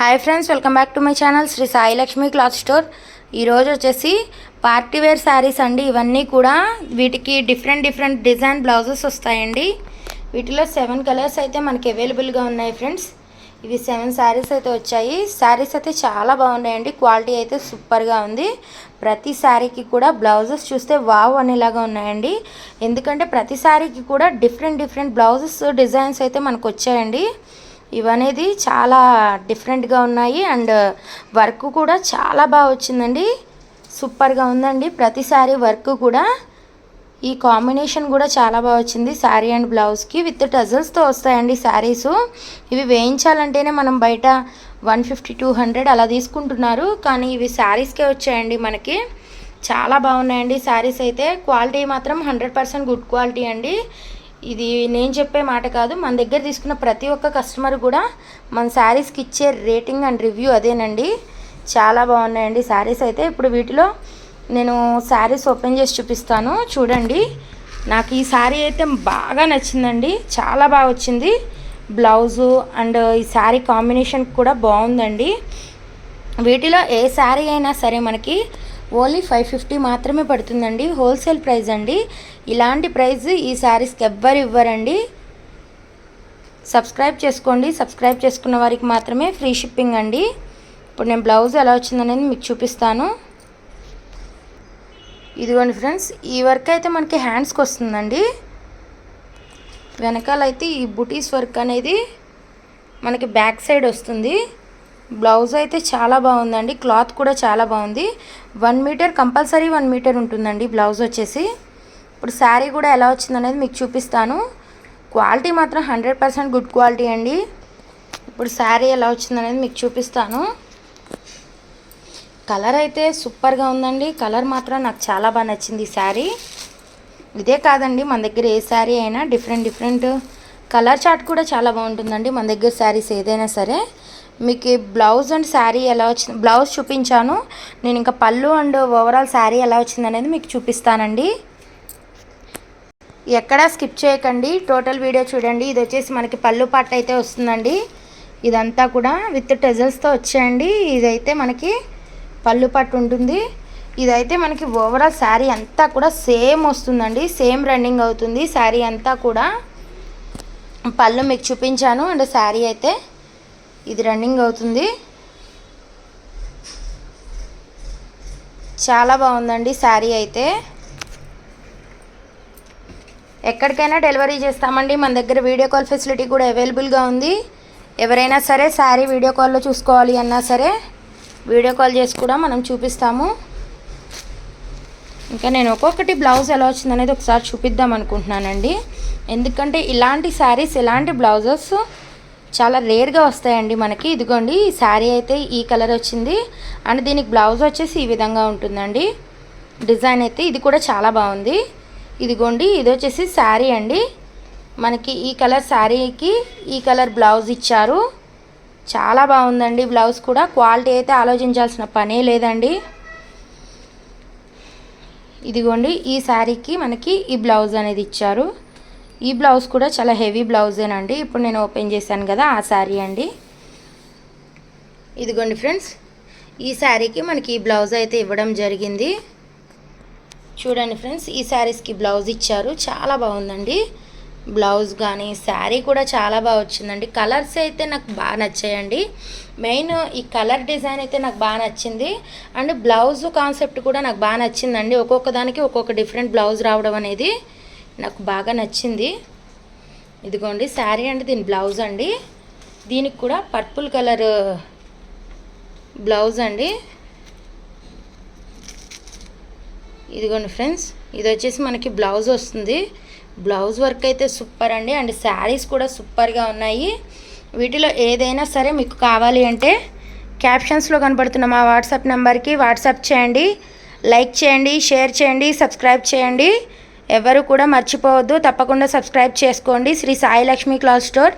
Hi friends welcome back to my channel Shri Sai Lakshmi cloth store ఈరోజు వచ్చేసి party wear saris అండి. ఇవన్నీ కూడా వీటికి డిఫరెంట్ డిఫరెంట్ డిజైన్ బ్లౌజెస్ వస్తాయండి. వీటిలో సెవెన్ కలర్స్ అయితే మనకి అవైలబుల్గా ఉన్నాయి ఫ్రెండ్స్ ఇవి సెవెన్ శారీస్ అయితే వచ్చాయి. శారీస్ అయితే చాలా బాగున్నాయండి. క్వాలిటీ అయితే సూపర్గా ఉంది. ప్రతి శారీకి కూడా బ్లౌజెస్ చూస్తే వావ్ అనేలాగా ఉన్నాయండి. ఎందుకంటే ప్రతి శారీకి కూడా డిఫరెంట్ డిఫరెంట్ బ్లౌజెస్ డిజైన్స్ అయితే మనకు వచ్చాయండి. ఇవనేది చాలా డిఫరెంట్గా ఉన్నాయి అండ్ వర్క్ కూడా చాలా బాగా వచ్చిందండి. సూపర్గా ఉందండి. ప్రతిసారి వర్క్ కూడా ఈ కాంబినేషన్ కూడా చాలా బాగా వచ్చింది. శారీ అండ్ బ్లౌజ్కి విత్ టజల్స్తో వస్తాయండి శారీస్ ఇవి వేయించాలంటేనే మనం బయట వన్ ఫిఫ్టీ టూ హండ్రెడ్ అలా తీసుకుంటున్నారు. కానీ ఇవి శారీస్కే వచ్చాయండి మనకి. చాలా బాగున్నాయండి శారీస్ అయితే. క్వాలిటీ మాత్రం హండ్రెడ్ పర్సెంట్ గుడ్ క్వాలిటీ అండి. ఇది నేను చెప్పే మాట కాదు. మన దగ్గర తీసుకున్న ప్రతి ఒక్క కస్టమర్ కూడా మన శారీస్కి ఇచ్చే రేటింగ్ అండ్ రివ్యూ అదేనండి. చాలా బాగున్నాయండి శారీస్ అయితే. ఇప్పుడు వీటిలో నేను శారీస్ ఓపెన్ చేసి చూపిస్తాను. చూడండి. నాకు ఈ శారీ అయితే బాగా నచ్చిందండి. చాలా బాగా వచ్చింది. బ్లౌజు అండ్ ఈ శారీ కాంబినేషన్ కూడా బాగుందండి. వీటిలో ఏ శారీ అయినా సరే మనకి ఓన్లీ ఫైవ్ ఫిఫ్టీ మాత్రమే పడుతుందండి. హోల్సేల్ ప్రైస్ అండి. ఇలాంటి ప్రైస్ ఈ శారీస్కి ఎవ్వరు ఇవ్వరండి. సబ్స్క్రైబ్ చేసుకోండి. సబ్స్క్రైబ్ చేసుకున్న వారికి మాత్రమే ఫ్రీ షిప్పింగ్ అండి. ఇప్పుడు నేను బ్లౌజ్ ఎలా వచ్చిందనేది మీకు చూపిస్తాను. ఇదిగోండి ఫ్రెండ్స్ ఈ వర్క్ అయితే మనకి హ్యాండ్స్కి వస్తుందండి. వెనకాల అయితే ఈ బుటీస్ వర్క్ అనేది మనకి బ్యాక్ సైడ్ వస్తుంది. బ్లౌజ్ అయితే చాలా బాగుందండి. క్లాత్ కూడా చాలా బాగుంది. One metre compulsory one metre ఉంటుందండి బ్లౌజ్ వచ్చేసి. ఇప్పుడు శారీ కూడా ఎలా వచ్చిందనేది మీకు చూపిస్తాను. క్వాలిటీ మాత్రం హండ్రెడ్ పర్సెంట్ గుడ్ క్వాలిటీ అండి. ఇప్పుడు శారీ ఎలా వచ్చిందనేది మీకు చూపిస్తాను. కలర్ అయితే సూపర్గా ఉందండి. కలర్ మాత్రం నాకు చాలా బాగా నచ్చింది ఈ శారీ. ఇదే కాదండి మన దగ్గర ఏ శారీ అయినా డిఫరెంట్ డిఫరెంట్ కలర్ చార్ట్ కూడా చాలా బాగుంటుందండి. మన దగ్గర శారీస్ ఏదైనా సరే. మీకు ఈ బ్లౌజ్ అండ్ శారీ ఎలా వచ్చింది బ్లౌజ్ చూపించాను. నేను ఇంకా పళ్ళు అండ్ ఓవరాల్ శారీ ఎలా వచ్చింది అనేది మీకు చూపిస్తానండి. ఎక్కడా స్కిప్ చేయకండి. టోటల్ వీడియో చూడండి. ఇది వచ్చేసి మనకి పళ్ళు పట్టు అయితే వస్తుందండి. ఇదంతా కూడా విత్ టెజల్స్తో వచ్చాయండి. ఇదైతే మనకి పళ్ళు పట్టు ఉంటుంది. ఇదైతే మనకి ఓవరాల్ శారీ అంతా కూడా సేమ్ వస్తుందండి. సేమ్ రన్నింగ్ అవుతుంది. శారీ అంతా కూడా. పళ్ళు మీకు చూపించాను. అండ్ శారీ అయితే ఇది రన్నింగ్ అవుతుంది. చాలా బాగుందండి శారీ అయితే. ఎక్కడికైనా డెలివరీ చేస్తామండి. మన దగ్గర వీడియో కాల్ ఫెసిలిటీ కూడా అవైలబుల్గా ఉంది. ఎవరైనా సరే శారీ వీడియో కాల్లో చూసుకోవాలి అన్నా సరే వీడియో కాల్ చేసి కూడా మనం చూపిస్తాము. ఇంకా నేను ఒక్కొక్కటి బ్లౌజ్ ఎలా వచ్చిందనేది ఒకసారి చూపిద్దాం అనుకుంటున్నానండి. ఎందుకంటే ఇలాంటి శారీస్ ఇలాంటి బ్లౌజెస్ చాలా రేర్గా వస్తాయండి మనకి. ఇదిగోండి శారీ అయితే ఈ కలర్ వచ్చింది. అండ్ దీనికి బ్లౌజ్ వచ్చేసి ఈ విధంగా ఉంటుందండి. డిజైన్ అయితే ఇది కూడా చాలా బాగుంది. ఇదిగోండి ఇది వచ్చేసి శారీ అండి. మనకి ఈ కలర్ శారీకి ఈ కలర్ బ్లౌజ్ ఇచ్చారు. చాలా బాగుందండి బ్లౌజ్ కూడా. క్వాలిటీ అయితే ఆలోచించాల్సిన పనే లేదండి. ఇదిగోండి ఈ శారీకి మనకి ఈ బ్లౌజ్ అనేది ఇచ్చారు. ఈ బ్లౌజ్ కూడా చాలా హెవీ బ్లౌజేనండి. ఇప్పుడు నేను ఓపెన్ చేశాను కదా ఆ శారీ అండి. ఇదిగోండి ఫ్రెండ్స్ ఈ శారీకి మనకి ఈ బ్లౌజ్ అయితే ఇవ్వడం జరిగింది. చూడండి ఫ్రెండ్స్ ఈ శారీస్కి బ్లౌజ్ ఇచ్చారు. చాలా బాగుందండి. బ్లౌజ్ కానీ శారీ కూడా చాలా బాగా వచ్చిందండి. కలర్స్ అయితే నాకు బాగా నచ్చాయండి. మెయిన్ ఈ కలర్ డిజైన్ అయితే నాకు బాగా నచ్చింది. అండ్ బ్లౌజ్ కాన్సెప్ట్ కూడా నాకు బాగా నచ్చిందండి. ఒక్కొక్క దానికి ఒక్కొక్క డిఫరెంట్ బ్లౌజ్ రావడం అనేది. నాకు బాగా నచ్చింది. ఇదిగోండి శారీ అండి దీని బ్లౌజ్ అండి. దీనికి కూడా పర్పుల్ కలర్ బ్లౌజ్ అండి. ఇదిగోండి ఫ్రెండ్స్ ఇది వచ్చేసి మనకి బ్లౌజ్ వస్తుంది. బ్లౌజ్ వర్క్ అయితే సూపర్ అండి అండ్ శారీస్ కూడా సూపర్గా ఉన్నాయి. వీటిలో ఏదైనా సరే మీకు కావాలి అంటే క్యాప్షన్స్లో కనబడుతున్న మా వాట్సాప్ నెంబర్కి వాట్సాప్ చేయండి. లైక్ చేయండి షేర్ చేయండి సబ్స్క్రైబ్ చేయండి. ఎవరు కూడా మర్చిపోవద్దు. తప్పకుండా సబ్స్క్రైబ్ చేసుకోండి. Shri Sai Lakshmi cloth store.